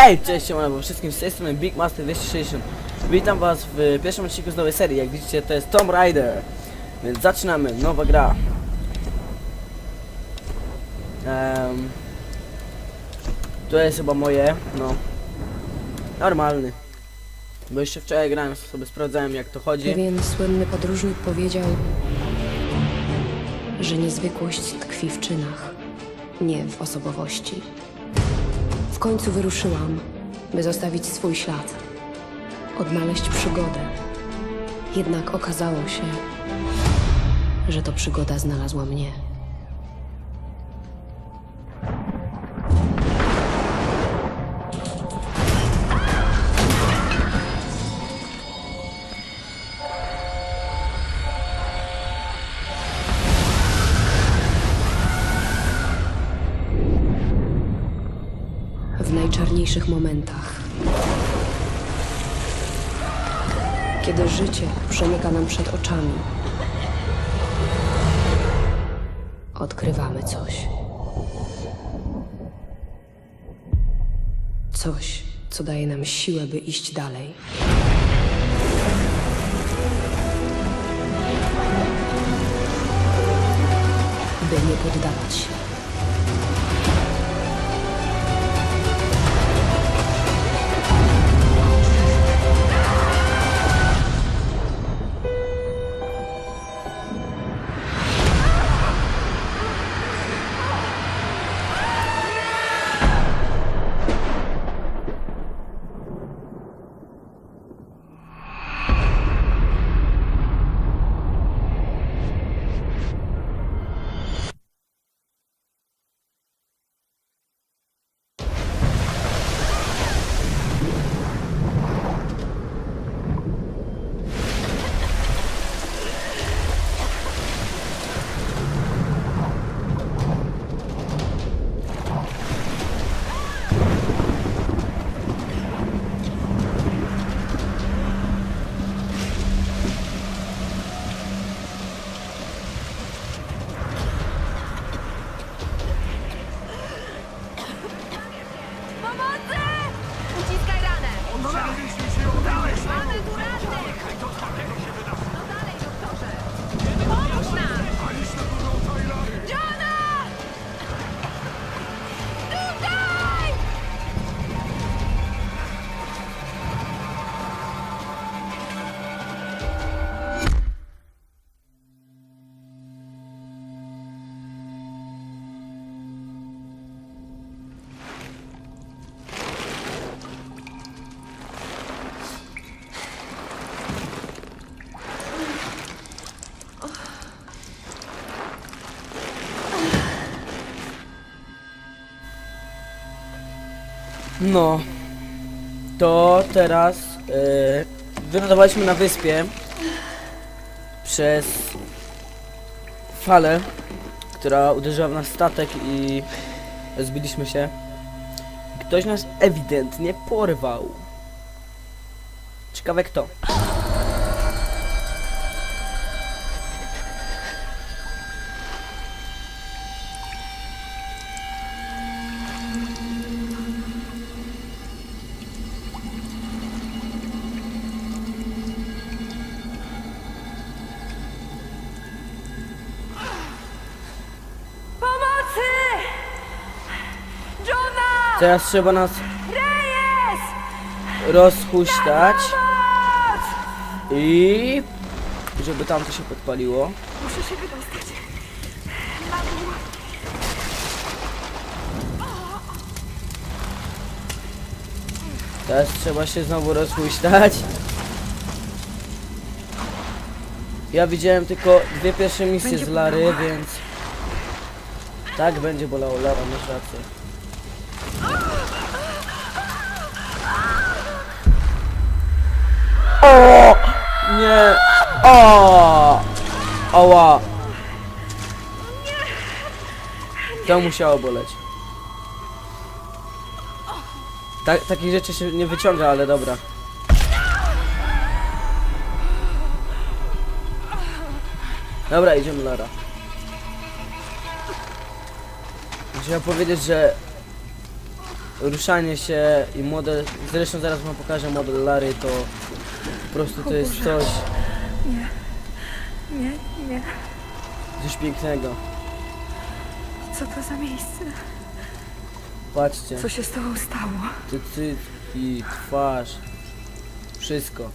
Hej, cześć, siemano wszystkim, z tej strony Big Master 260 Witam was w pierwszym odcinku z nowej serii, jak widzicie to jest Tomb Raider. Więc zaczynamy, nowa gra. Um, To jest chyba moje, no. Normalny. Bo jeszcze wczoraj grałem, sobie sprawdzałem jak to chodzi. Pewien słynny podróżnik powiedział, że niezwykłość tkwi w czynach, nie w osobowości. W końcu wyruszyłam, by zostawić swój ślad, odnaleźć przygodę. Jednak okazało się, że to przygoda znalazła mnie. Najczarniejszych momentach. Kiedy życie przemyka nam przed oczami, odkrywamy coś. Coś, co daje nam siłę, by iść dalej. By nie poddawać się. No. To teraz yy, Wylądowaliśmy na wyspie Przez Falę Która uderzyła w nasz statek i Zbiliśmy się. Ktoś nas ewidentnie porwał. Ciekawe kto Teraz trzeba nas rozhuśtać! I żeby tamto się podpaliło Muszę się wydostać. Teraz trzeba się znowu rozhuśtać. Ja widziałem tylko dwie pierwsze misje z Lary, więc... Tak będzie bolało, Lara, masz rację. Oła! To musiało boleć. Ta, takich rzeczy się nie wyciąga, ale dobra. Dobra, idziemy Lara. Chciałem powiedzieć, że ruszanie się i model, zresztą zaraz wam pokażę model Lary, to po prostu to jest coś. Coś pięknego. Co to za miejsce? Patrzcie, Co się z tobą stało? te cycki, twarz, wszystko.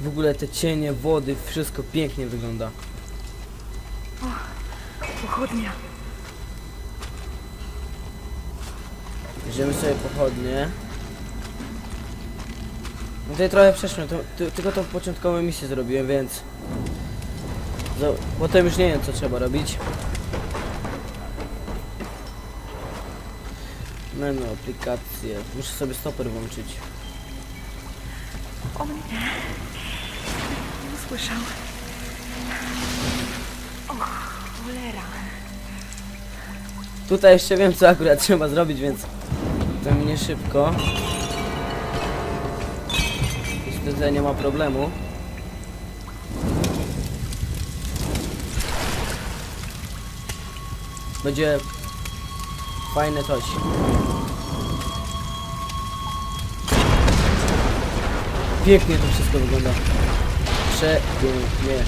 W ogóle te cienie, wody, wszystko pięknie wygląda. Pochodnia. Bierzemy sobie pochodnie. No tutaj trochę przeszłem, to, ty, tylko tą początkową misję zrobiłem, więc... Zo- potem już nie wiem co trzeba robić. Menu, aplikacje. Muszę sobie stoper włączyć. O mnie. Nie usłyszał. O, cholera. Tutaj jeszcze wiem co akurat trzeba zrobić, więc to minie szybko. Tutaj nie ma problemu. Będzie fajne coś. Pięknie to wszystko wygląda. Przepięknie.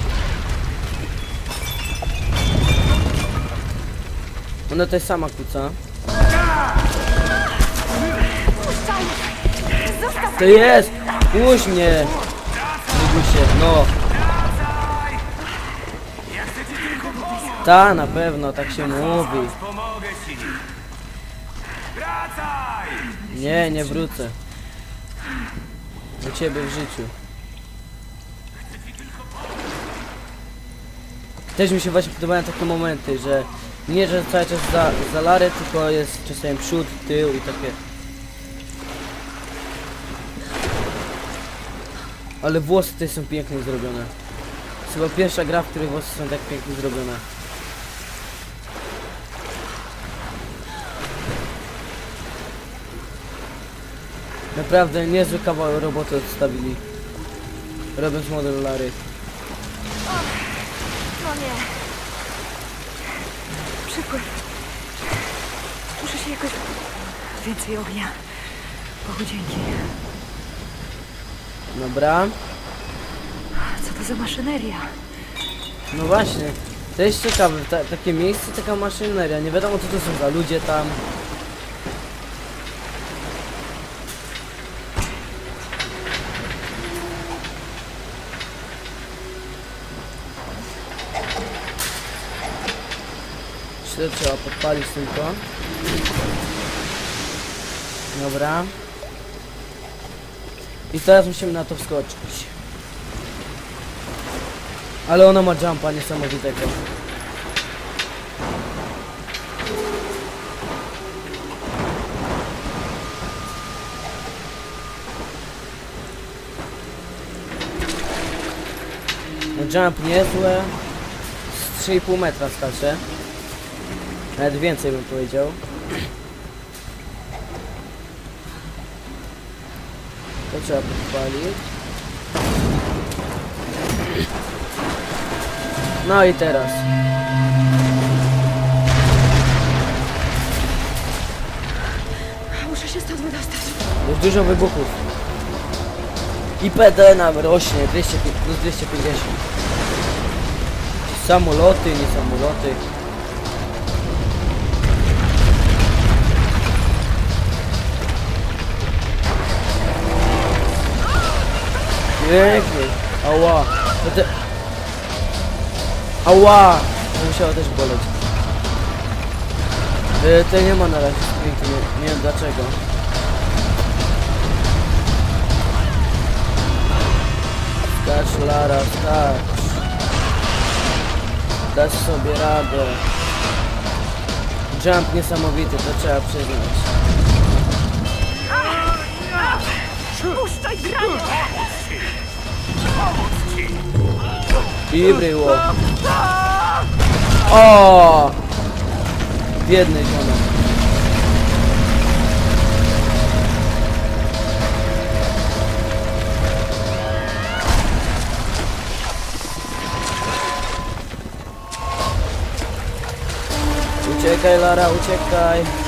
Ona to jest sama kuca. To jest! Puść mnie! Lubusie, no. Ta, na pewno, tak się mówi. Nie, nie wrócę. Do ciebie w życiu. Też mi się właśnie podobają takie momenty, że nie, że cały czas za, za Larę, tylko jest czasem przód, tył i takie... Ale włosy tutaj są pięknie zrobione. Chyba pierwsza gra, w której włosy są tak pięknie zrobione. Naprawdę niezły kawał roboty odstawili. Robiąc model Lary. No nie. Przypływ. Muszę się jakoś... Więcej ognia. Bogu dzięki. Dobra. Co to za maszyneria? No właśnie. To jest ciekawe, ta, takie miejsce, taka maszyneria. Nie wiadomo co to są za ludzie tam. Źle trzeba podpalić tylko. Dobra. I teraz musimy na to wskoczyć. Ale ona ma jumpa niesamowitego. No jump niezłe. Z 3,5 metra skacze. Nawet więcej bym powiedział. To trzeba podpalić. No i teraz. Muszę się stąd wydostać. Jest dużo wybuchów. I PD nam rośnie 200, pi- plus 250. Samoloty, nie samoloty. Pięknie. Ała. To te... Ała. To musiało też boleć. Yy, to nie ma na razie sprintu, nie, nie wiem dlaczego. Skacz Lara, skacz. Dasz sobie radę. Jump niesamowity, to trzeba przyznać. Puszczaj granie! I bryło. O! Biedny ziomek. Uciekaj Lara, uciekaj.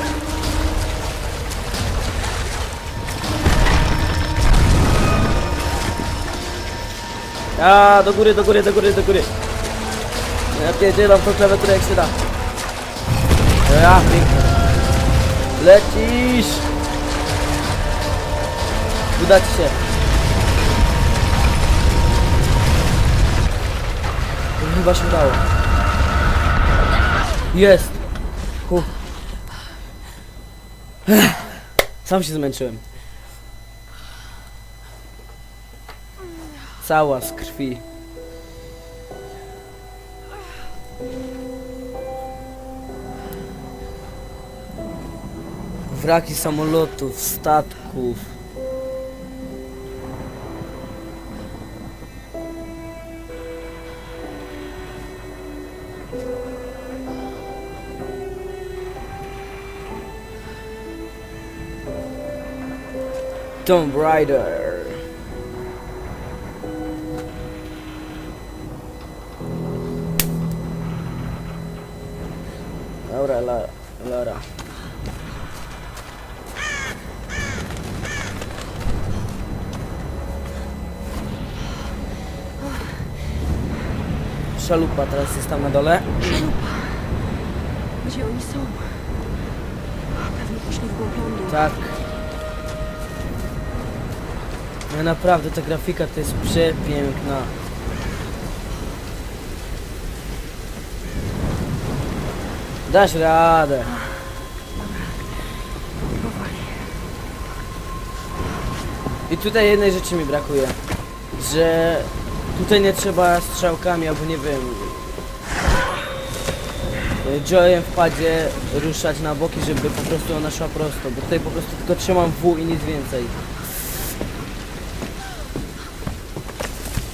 A, do góry, do góry, do góry, do góry. Ja pierdzielam tą klawiaturę jak się da. Ja, pięknie. Lecisz! Uda ci się. Chyba się udało. Jest! Hu. Ech, Sam się zmęczyłem. Cała z krwi. Wraki samolotów, statków. Tomb Raider. Dobra, la, Lara. Szalupa teraz jest tam na dole. Gdzie oni są? Pewnie poszli w głąb lądu. Tak. No naprawdę ta grafika to jest przepiękna. Dasz radę. Powoli. I tutaj jednej rzeczy mi brakuje. Że tutaj nie trzeba strzałkami albo nie wiem. Joyem w padzie ruszać na boki, żeby po prostu ona szła prosto. Bo tutaj po prostu tylko trzymam W i nic więcej.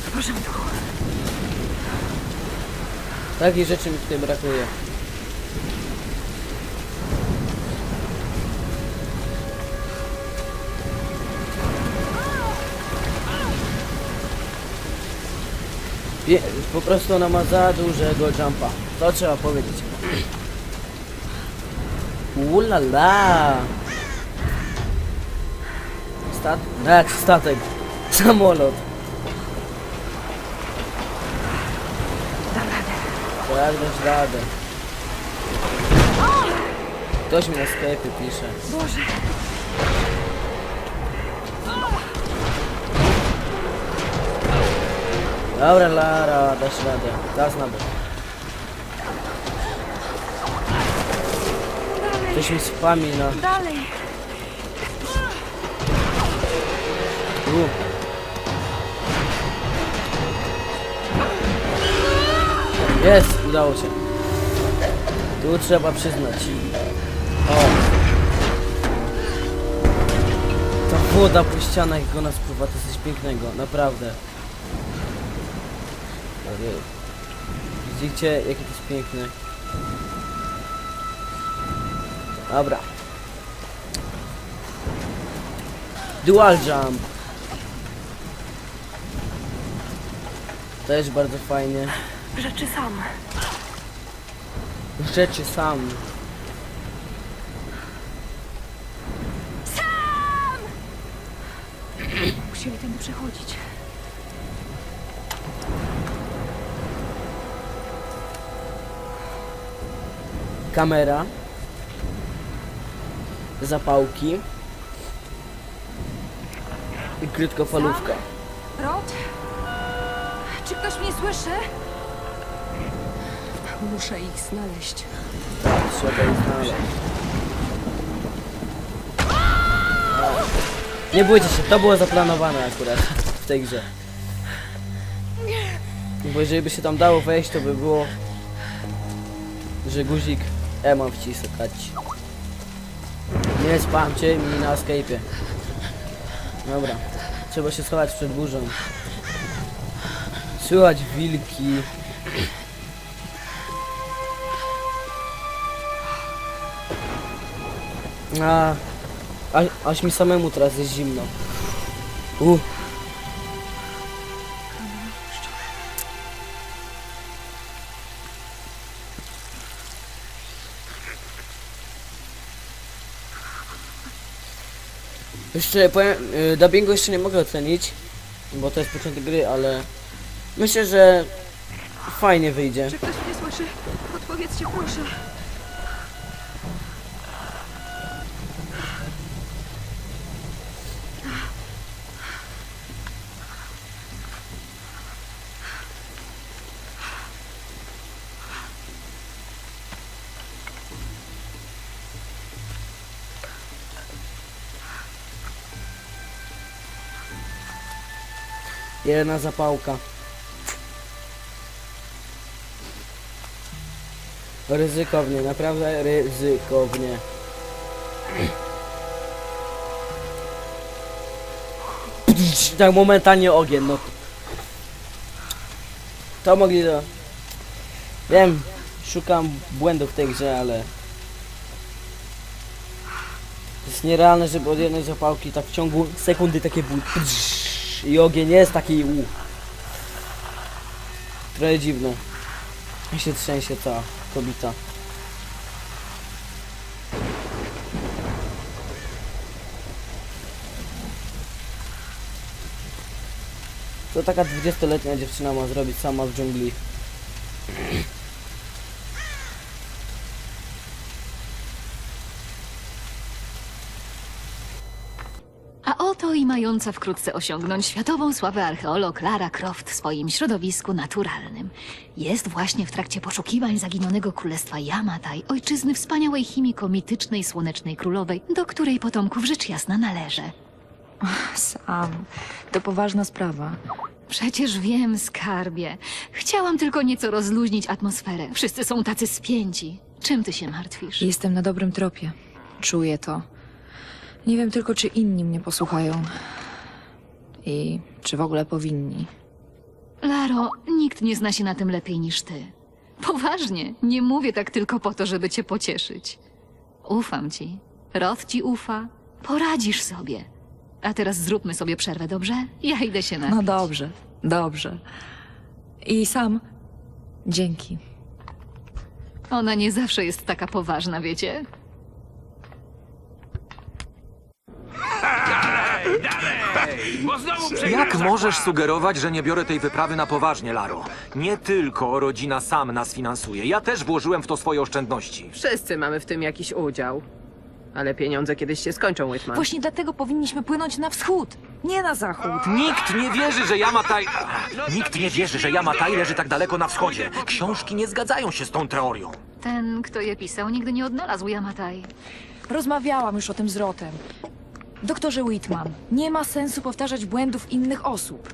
W porządku. Takiej rzeczy mi tutaj brakuje. Po prostu ona ma za dużego jumpa. To trzeba powiedzieć. Ulala. Stat... Jak statek. Samolot. Tak, dasz radę. Ktoś mi na sklepie pisze. Boże. Dobra, Lara, dasz radę. Na bok. Ktoś mi wspomina. Dalej. U. Jest, udało się. Tu trzeba przyznać. O. Ta woda po ścianach, jak ona spływa, to jest coś pięknego, naprawdę. Ojej. Widzicie, jakie to jest piękne. Dobra. Dual jump. Też bardzo fajnie. Rzeczy sam. Rzeczy sam. Musieli tędy przechodzić. Kamera. Zapałki. I krótkofalówka. Rod? Czy ktoś mnie słyszy? Muszę ich znaleźć. Trzeba ich znaleźć. Nie bójcie się, to było zaplanowane akurat w tej grze. Bo jeżeli by się tam dało wejść, to by było, że guzik E mam wciskać. Nie spamcie mi na Skype'ie. Dobra, trzeba się schować przed burzą. Słychać wilki. A, aż mi samemu teraz jest zimno. U. Jeszcze powiem, y, dubbingu jeszcze nie mogę ocenić, bo to jest początek gry, ale Myślę, że fajnie wyjdzie. Czy ktoś mnie słyszy? Odpowiedzcie, proszę. Jedna zapałka. Ryzykownie, naprawdę ryzykownie. Tak momentalnie ogień, no. To mogli to... Wiem, szukam błędów w tej grze, ale... To jest nierealne, żeby od jednej zapałki tak w ciągu sekundy takie ból. I ogień jest taki u. Trochę dziwne. I się trzęsie ta kobieta. Co taka 20-letnia dziewczyna ma zrobić sama w dżungli? I mająca wkrótce osiągnąć światową sławę archeolog Lara Croft w swoim środowisku naturalnym. Jest właśnie w trakcie poszukiwań zaginionego królestwa Yamatai, ojczyzny wspaniałej chimiko mitycznej słonecznej królowej, do której potomków rzecz jasna należy. Sam, to poważna sprawa. Przecież wiem, skarbie. Chciałam tylko nieco rozluźnić atmosferę. Wszyscy są tacy spięci. Czym ty się martwisz? Jestem na dobrym tropie. Czuję to. Nie wiem tylko, czy inni mnie posłuchają. I czy w ogóle powinni. Laro, nikt nie zna się na tym lepiej niż ty. Poważnie, nie mówię tak tylko po to, żeby cię pocieszyć. Ufam ci. Rod ci ufa. Poradzisz sobie. A teraz zróbmy sobie przerwę, dobrze? Ja idę się napić. No dobrze, dobrze. I sam. Dzięki. Ona nie zawsze jest taka poważna, wiecie? Jak możesz sugerować, że nie biorę tej wyprawy na poważnie, Laro? Nie tylko rodzina sam nas finansuje. Ja też włożyłem w to swoje oszczędności. Wszyscy mamy w tym jakiś udział. Ale pieniądze kiedyś się skończą, Whitman. Właśnie dlatego powinniśmy płynąć na wschód, nie na zachód. Nikt nie wierzy, że Yamatai... Nikt nie wierzy, że Yamatai leży tak daleko na wschodzie. Książki nie zgadzają się z tą teorią. Ten, kto je pisał, nigdy nie odnalazł Yamatai. Rozmawiałam już o tym z Rotem. Doktorze Whitman, nie ma sensu powtarzać błędów innych osób.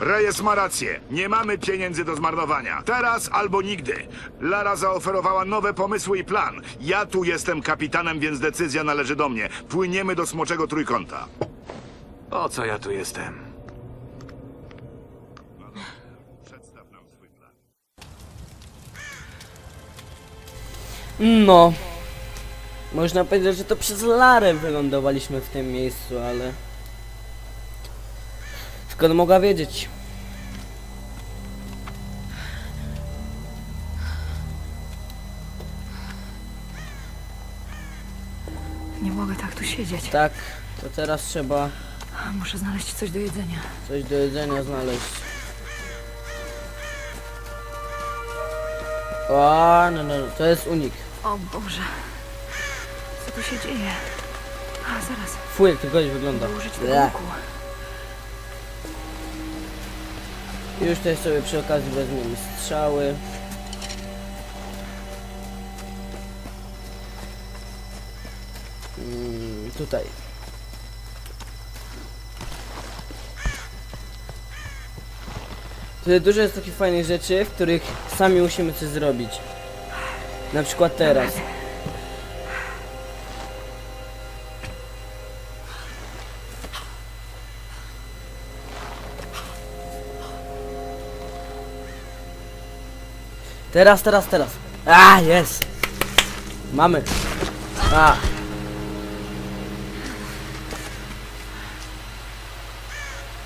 Reyes ma rację. Nie mamy pieniędzy do zmarnowania. Teraz albo nigdy. Lara zaoferowała nowe pomysły i plan. Ja tu jestem kapitanem, więc decyzja należy do mnie. Płyniemy do Smoczego Trójkąta. O co ja tu jestem? Przedstaw nam swój plan. No. Można powiedzieć, że to przez Larę wylądowaliśmy w tym miejscu, ale... Skąd mogła wiedzieć? Nie mogę tak tu siedzieć. Tak, to teraz trzeba Muszę znaleźć coś do jedzenia. coś do jedzenia znaleźć. O, no, no, no, to jest unik. O Boże. Co tu się dzieje? A, zaraz. Fuj, jak to gość wygląda. Muszę użyć. Już też sobie przy okazji wezmiemy strzały. Mm, tutaj. Tutaj dużo jest takich fajnych rzeczy, w których sami musimy coś zrobić. Na przykład teraz. Teraz, teraz, teraz. A, jest. Mamy. A.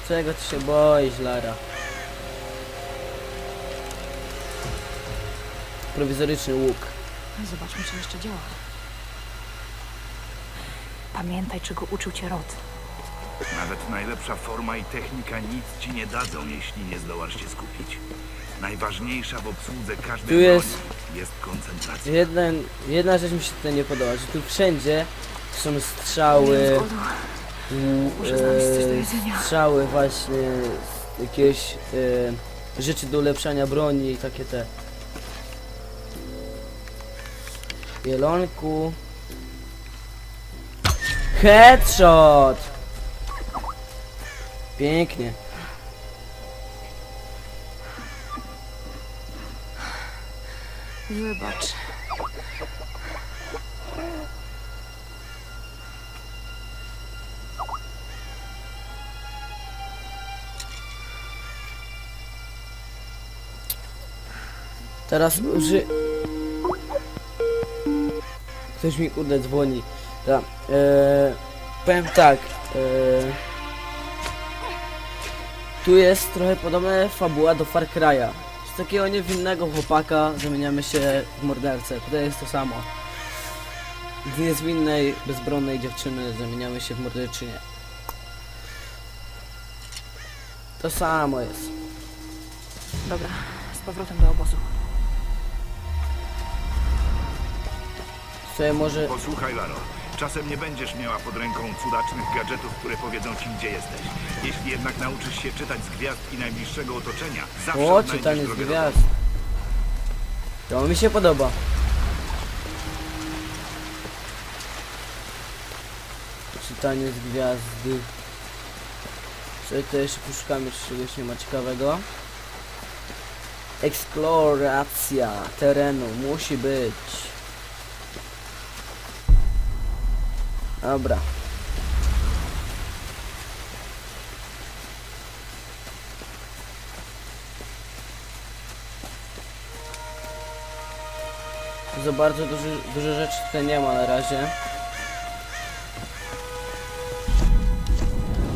Czego ty się boisz, Lara? Prowizoryczny łuk. Zobaczmy, czy jeszcze działa. Pamiętaj, czego uczył cię Rod. Nawet najlepsza forma i technika nic ci nie dadzą, jeśli nie zdołasz się skupić. Najważniejsza w obsłudze każdej Tu jest- broni jest koncentracja. Jeden, jedna rzecz mi się tutaj nie podoba, że tu wszędzie są strzały, Zgodą. mm, Muszę znaleźć coś do e, jedzenia. strzały właśnie, jakieś e, rzeczy do ulepszania broni i takie te. Jelonku. Headshot! Pięknie. Wybacz. Teraz uży... Ktoś mi kurde dzwoni. Tak. E, powiem tak. E, tu jest trochę podobna fabuła do Far Cry'a. Z takiego niewinnego chłopaka zamieniamy się w mordercę. Tutaj jest to samo. Z niezwinnej, bezbronnej dziewczyny zamieniamy się w morderczynię. To samo jest. Dobra, z powrotem do obozu. Sobie może... Posłuchaj, Laro. Czasem nie będziesz miała pod ręką cudacznych gadżetów, które powiedzą ci, gdzie jesteś. Jeśli jednak nauczysz się czytać z gwiazd i najbliższego otoczenia, zawsze O, odnajdziesz czytanie z drogę do gwiazd. To mi się podoba. Czytanie z gwiazdy. Sobie to jeszcze poszukamy, czy czegoś nie ma ciekawego. Eksploracja terenu musi być. Dobra. Za bardzo duży, dużo rzeczy tutaj nie ma na razie.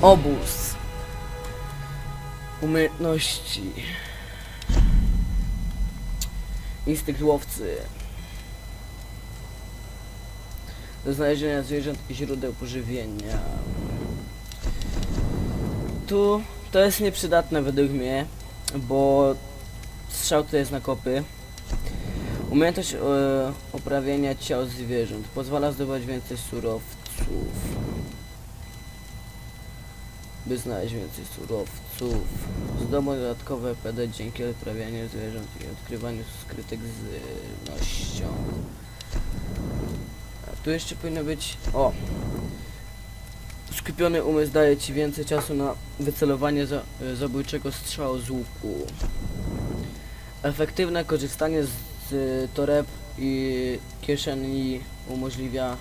Obóz. Umiejętności. Instynkt łowcy. Do znalezienia zwierząt i źródeł pożywienia. Tu to jest nieprzydatne według mnie, bo strzał to jest na kopy. Umiejętność e, oprawiania ciał zwierząt pozwala zdobywać więcej surowców. By znaleźć więcej surowców. Zdobądź dodatkowe PD dzięki oprawianiu zwierząt i odkrywaniu skrytek z żywnością. Tu jeszcze powinno być... O! Skupiony umysł daje ci więcej czasu na wycelowanie za, e, zabójczego strzału z łuku. Efektywne korzystanie z, z toreb i kieszeni umożliwia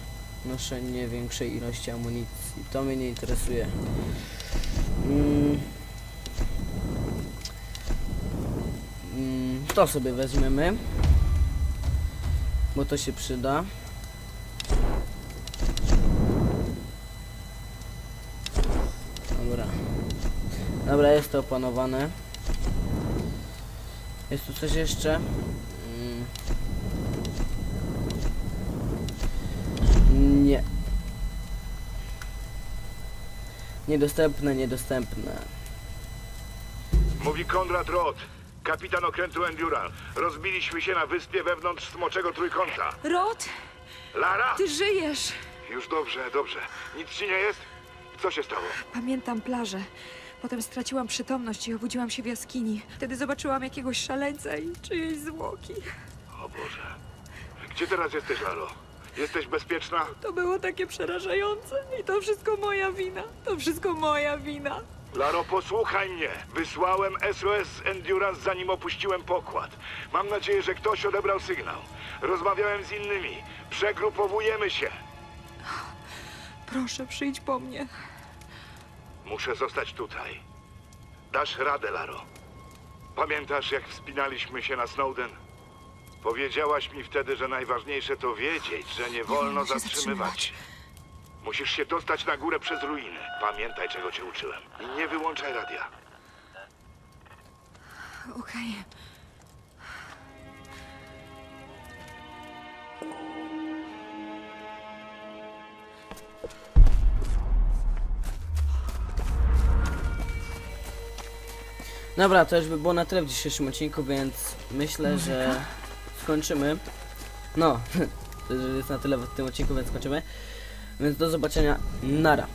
noszenie większej ilości amunicji. To mnie nie interesuje. Mm. Mm, to sobie weźmiemy. Bo to się przyda. Dobra. Dobra, jest to opanowane. Jest tu coś jeszcze? Mm. Nie. Niedostępne, niedostępne. Mówi Konrad Roth, kapitan okrętu Endural. Rozbiliśmy się na wyspie wewnątrz Smoczego Trójkąta. Rod, Lara! ty żyjesz! Już dobrze, dobrze. Nic ci nie jest? Co się stało? Pamiętam plażę. Potem straciłam przytomność i obudziłam się w jaskini. Wtedy zobaczyłam jakiegoś szaleńca i czyjeś zwłoki. O Boże. Gdzie teraz jesteś, Laro? Jesteś bezpieczna? To było takie przerażające i to wszystko moja wina. To wszystko moja wina. Laro, posłuchaj mnie. Wysłałem SOS Endurance zanim opuściłem pokład. Mam nadzieję, że ktoś odebrał sygnał. Rozmawiałem z innymi. Przegrupowujemy się. Proszę, przyjdź po mnie. Muszę zostać tutaj. Dasz radę, Laro. Pamiętasz, jak wspinaliśmy się na Snowden? Powiedziałaś mi wtedy, że najważniejsze to wiedzieć, że nie wolno się zatrzymywać. Musisz się dostać na górę przez ruiny. Pamiętaj, czego cię uczyłem. I nie wyłączaj radia. Okej. Dobra, to już by było na tyle w dzisiejszym odcinku, więc myślę, że skończymy. No, to już jest na tyle w tym odcinku, więc skończymy. Więc do zobaczenia. Nara.